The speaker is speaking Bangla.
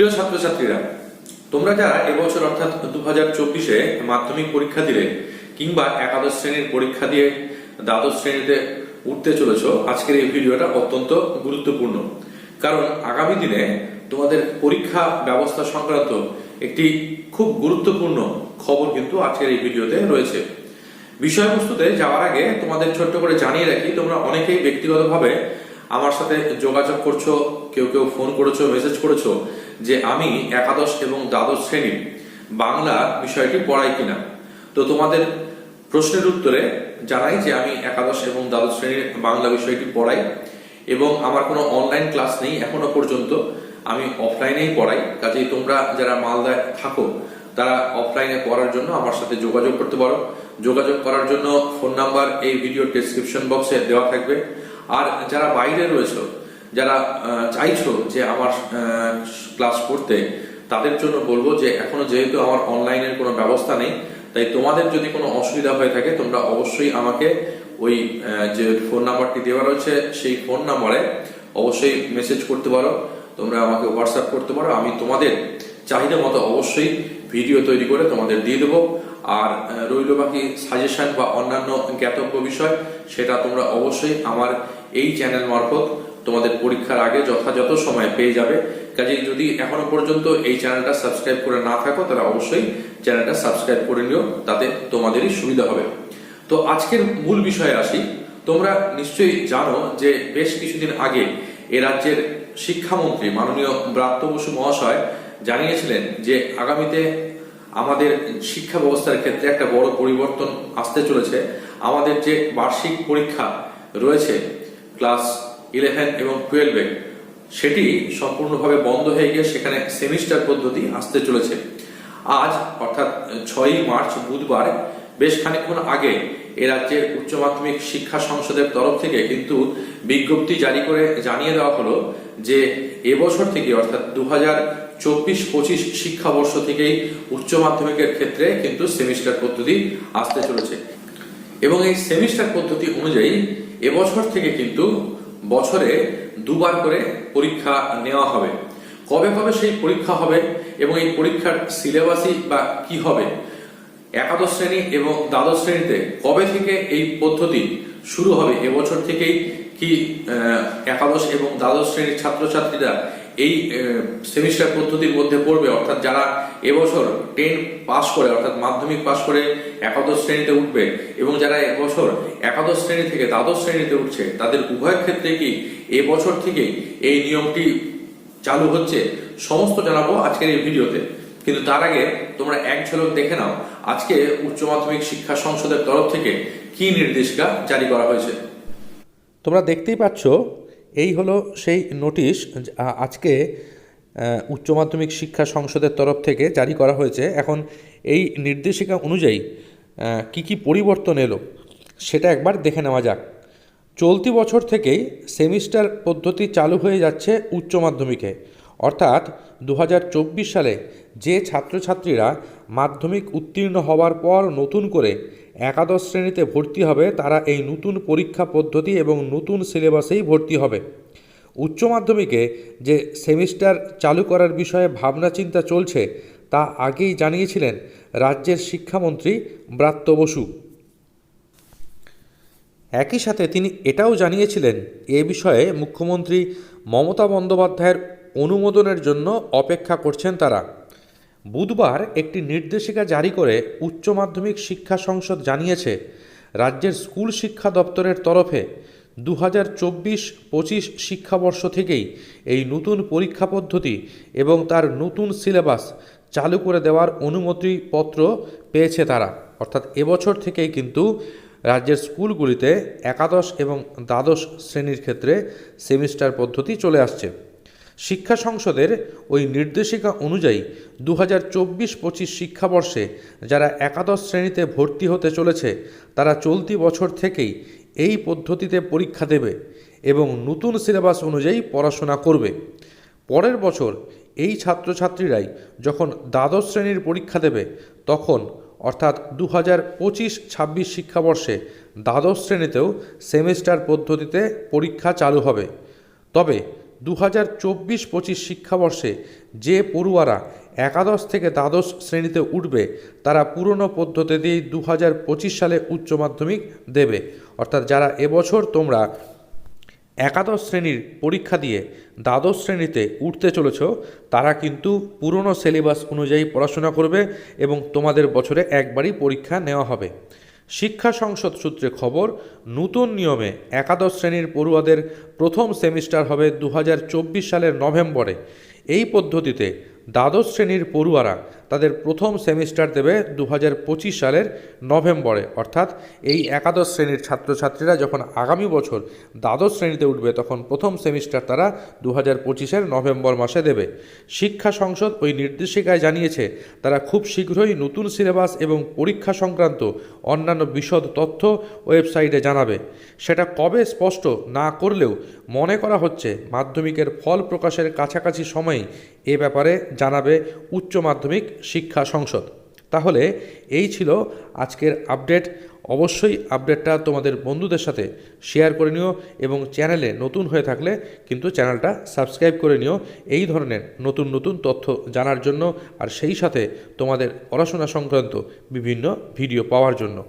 প্রিয় ছাত্রছাত্রীরা, তোমরা যারা এবছর অর্থাৎ দু হাজার চব্বিশে মাধ্যমিক পরীক্ষা দিলে কিংবা একাদশ শ্রেণির পরীক্ষা দিয়ে দ্বাদশ শ্রেণীতে উঠতে চলেছ, আজকের এই ভিডিওটা অত্যন্ত গুরুত্বপূর্ণ। কারণ আগামী দিনে তোমাদের পরীক্ষা ব্যবস্থা সংক্রান্ত একটি খুব গুরুত্বপূর্ণ খবর কিন্তু আজকের এই ভিডিওতে রয়েছে। বিষয়বস্তুতে যাওয়ার আগে তোমাদের ছোট্ট করে জানিয়ে রাখি, তোমরা অনেকেই ব্যক্তিগতভাবে আমার সাথে যোগাযোগ করছ, কেউ কেউ ফোন করেছ, মেসেজ করেছ যে আমি একাদশ এবং দ্বাদশ শ্রেণির বাংলা বিষয়টি পড়াই কিনা। তো তোমাদের প্রশ্নের উত্তরে জানাই যে আমি একাদশ এবং দ্বাদশ শ্রেণির বাংলা বিষয়টি পড়াই এবং আমার কোনো অনলাইন ক্লাস নেই এখনও পর্যন্ত। আমি অফলাইনেই পড়াই। কাজেই তোমরা যারা মালদায় থাকো, তারা অফলাইনে পড়ার জন্য আমার সাথে যোগাযোগ করতে পারো। যোগাযোগ করার জন্য ফোন নাম্বার এই ভিডিও ডেসক্রিপশন বক্সে দেওয়া থাকবে। আর যারা বাইরে রয়েছে যারা চাইছো যে আমার ক্লাস করতে, তাদের জন্য বলব যে এখনও যেহেতু আমার অনলাইনের কোনো ব্যবস্থা নেই, তাই তোমাদের যদি কোনো অসুবিধা হয়ে থাকে, তোমরা অবশ্যই আমাকে ওই যে ফোন নাম্বারটি দেওয়া রয়েছে, সেই ফোন নাম্বারে অবশ্যই মেসেজ করতে পারো। তোমরা আমাকে হোয়াটসঅ্যাপ করতে পারো। আমি তোমাদের চাহিদা মতো অবশ্যই ভিডিও তৈরি করে তোমাদের দিয়ে দেবো। আর রইল বাকি সাজেশন বা অন্যান্য জ্ঞাতব্য বিষয়, সেটা তোমরা অবশ্যই আমার এই চ্যানেল মারফত তোমাদের পরীক্ষার আগে যথাযথ সময় পেয়ে যাবে। কাজেই যদি এখনও পর্যন্ত এই চ্যানেলটা সাবস্ক্রাইব করে না থাকো, তাহলে অবশ্যই চ্যানেলটা সাবস্ক্রাইব করে নিও, তাতে তোমাদেরই সুবিধা হবে। তো আজকের মূল বিষয়ে আসি। তোমরা নিশ্চয়ই জানো যে বেশ কিছুদিন আগে এ রাজ্যের শিক্ষামন্ত্রী মাননীয় ব্রাত্য বসু মহাশয় জানিয়েছিলেন যে আগামীতে আমাদের শিক্ষা ব্যবস্থার ক্ষেত্রে একটা বড় পরিবর্তন আসতে চলেছে। আমাদের যে বার্ষিক পরীক্ষা রয়েছে, ক্লাস ইলেভেন এবং টুয়েলভে। সেটি সম্পূর্ণভাবে বন্ধ হয়ে গিয়ে সেখানে সেমিস্টার পদ্ধতি আসতে চলেছে। আজ, অর্থাৎ ছয়ই মার্চ, বুধবার, বেশ খানিকক্ষণ আগে এ রাজ্যের উচ্চ মাধ্যমিক শিক্ষা সংসদের তরফ থেকে কিন্তু বিজ্ঞপ্তি জারি করে জানিয়ে দেওয়া হলো যে এবছর থেকে, অর্থাৎ দু হাজার চব্বিশ পঁচিশ শিক্ষাবর্ষ থেকেই উচ্চ মাধ্যমিকের ক্ষেত্রে কিন্তু সেমিস্টার পদ্ধতি আসতে চলেছে। এবং এই সেমিস্টার পদ্ধতি অনুযায়ী এবছর থেকে কিন্তু বছরে দুবার করে পরীক্ষা নেওয়া হবে। কবে কবে সেই পরীক্ষা হবে এবং এই পরীক্ষার সিলেবাসই বা কি হবে, একাদশ শ্রেণি এবং দ্বাদশ শ্রেণীতে কবে থেকে এই পদ্ধতি শুরু হবে, এবছর থেকেই কি একাদশ এবং দ্বাদশ শ্রেণির ছাত্রছাত্রীরা এই সেমিস্টার পদ্ধতির মধ্যে পড়বে, অর্থাৎ যারা এবছর টেন পাস করে, অর্থাৎ মাধ্যমিক পাস করে একাদশ শ্রেণীতে উঠবে এবং যারা এবছর একাদশ শ্রেণি থেকে দ্বাদশ শ্রেণীতে উঠছে, তাদের উভয় ক্ষেত্রে কি এবছর থেকে এই নিয়মটি চালু হচ্ছে? সমস্ত জানাব আজকের এই ভিডিওতে। কিন্তু তার আগে তোমরা এক ঝলক দেখে নাও, আজকে উচ্চ মাধ্যমিক শিক্ষা সংসদের তরফ থেকে কি নির্দেশিকা জারি করা হয়েছে। তোমরা দেখতেই পাচ্ছ এই হলো সেই নোটিশ আজকে উচ্চ মাধ্যমিক শিক্ষা সংসদের তরফ থেকে জারি করা হয়েছে। এখন এই নির্দেশিকা অনুযায়ী কি কি পরিবর্তন এলো সেটা একবার দেখে নেওয়া যাক। চলতি বছর থেকেই সেমিস্টার পদ্ধতি চালু হয়ে যাচ্ছে উচ্চ মাধ্যমিকে। অর্থাৎ দু হাজার চব্বিশ সালে যে ছাত্রছাত্রীরা মাধ্যমিক উত্তীর্ণ হওয়ার পর নতুন করে একাদশ শ্রেণীতে ভর্তি হবে, তারা এই নতুন পরীক্ষা পদ্ধতি এবং নতুন সিলেবাসেই ভর্তি হবে। উচ্চ মাধ্যমিকে যে সেমিস্টার চালু করার বিষয়ে ভাবনা চিন্তা চলছে, তা আগেই জানিয়েছিলেন রাজ্যের শিক্ষামন্ত্রী ব্রাত্য বসু। একই সাথে তিনি এটাও জানিয়েছিলেন, এ বিষয়ে মুখ্যমন্ত্রী মমতা বন্দ্যোপাধ্যায়ের অনুমোদনের জন্য অপেক্ষা করছেন তারা। বুধবার একটি নির্দেশিকা জারি করে উচ্চ মাধ্যমিক শিক্ষা সংসদ জানিয়েছে, রাজ্যের স্কুল শিক্ষা দপ্তরের তরফে দু হাজার চব্বিশ পঁচিশ শিক্ষাবর্ষ থেকেই এই নতুন পরীক্ষা পদ্ধতি এবং তার নতুন সিলেবাস চালু করে দেওয়ার অনুমতিপত্র পেয়েছে তারা। অর্থাৎ এবছর থেকেই কিন্তু রাজ্যের স্কুলগুলিতে একাদশ এবং দ্বাদশ শ্রেণির ক্ষেত্রে সেমিস্টার পদ্ধতি চলে আসছে। শিক্ষা সংসদের ওই নির্দেশিকা অনুযায়ী দু হাজার চব্বিশ পঁচিশ শিক্ষাবর্ষে যারা একাদশ শ্রেণীতে ভর্তি হতে চলেছে, তারা চলতি বছর থেকেই এই পদ্ধতিতে পরীক্ষা দেবে এবং নতুন সিলেবাস অনুযায়ী পড়াশোনা করবে। পরের বছর এই ছাত্রছাত্রীরাই যখন দ্বাদশ শ্রেণির পরীক্ষা দেবে, তখন অর্থাৎ দু হাজার পঁচিশ ছাব্বিশ শিক্ষাবর্ষে দ্বাদশ শ্রেণীতেও সেমিস্টার পদ্ধতিতে পরীক্ষা চালু হবে। তবে দু হাজার চব্বিশ পঁচিশ শিক্ষাবর্ষে যে পড়ুয়ারা একাদশ থেকে দ্বাদশ শ্রেণীতে উঠবে, তারা পুরনো পদ্ধতি দিয়েই দু হাজার পঁচিশ সালে উচ্চ মাধ্যমিক দেবে। অর্থাৎ যারা এবছর তোমরা একাদশ শ্রেণির পরীক্ষা দিয়ে দ্বাদশ শ্রেণীতে উঠতে চলেছ, তারা কিন্তু পুরনো সিলেবাস অনুযায়ী পড়াশোনা করবে এবং তোমাদের বছরে একবারই পরীক্ষা নেওয়া হবে। শিক্ষা সংসদ সূত্রে খবর, নতুন নিয়মে একাদশ শ্রেণির পড়ুয়াদের প্রথম সেমিস্টার হবে দু হাজার চব্বিশ সালের নভেম্বরে। এই পদ্ধতিতে দ্বাদশ শ্রেণির পড়ুয়ারা তাদের প্রথম সেমিস্টার দেবে দু হাজার পঁচিশ সালের নভেম্বরে। অর্থাৎ এই একাদশ শ্রেণির ছাত্রছাত্রীরা যখন আগামী বছর দ্বাদশ শ্রেণীতে উঠবে, তখন প্রথম সেমিস্টার তারা দু হাজার পঁচিশের নভেম্বর মাসে দেবে। শিক্ষা সংসদ ওই নির্দেশিকায় জানিয়েছে, তারা খুব শীঘ্রই নতুন সিলেবাস এবং পরীক্ষা সংক্রান্ত অন্যান্য বিশদ তথ্য ওয়েবসাইটে জানাবে। সেটা কবে স্পষ্ট না করলেও মনে করা হচ্ছে, মাধ্যমিকের ফল প্রকাশের কাছাকাছি সময়েই এ ব্যাপারে জানাবে উচ্চ মাধ্যমিক শিক্ষা সংসদ। তাহলে এই ছিল আজকের আপডেট। অবশ্যই আপডেটটা তোমাদের বন্ধুদের সাথে শেয়ার করে নিও এবং চ্যানেলে নতুন হয়ে থাকলে কিন্তু চ্যানেলটা সাবস্ক্রাইব করে নিও। এই ধরনের নতুন নতুন তথ্য জানার জন্য আর সেই সাথে তোমাদের পড়াশোনা সংক্রান্ত বিভিন্ন ভিডিও পাওয়ার জন্য।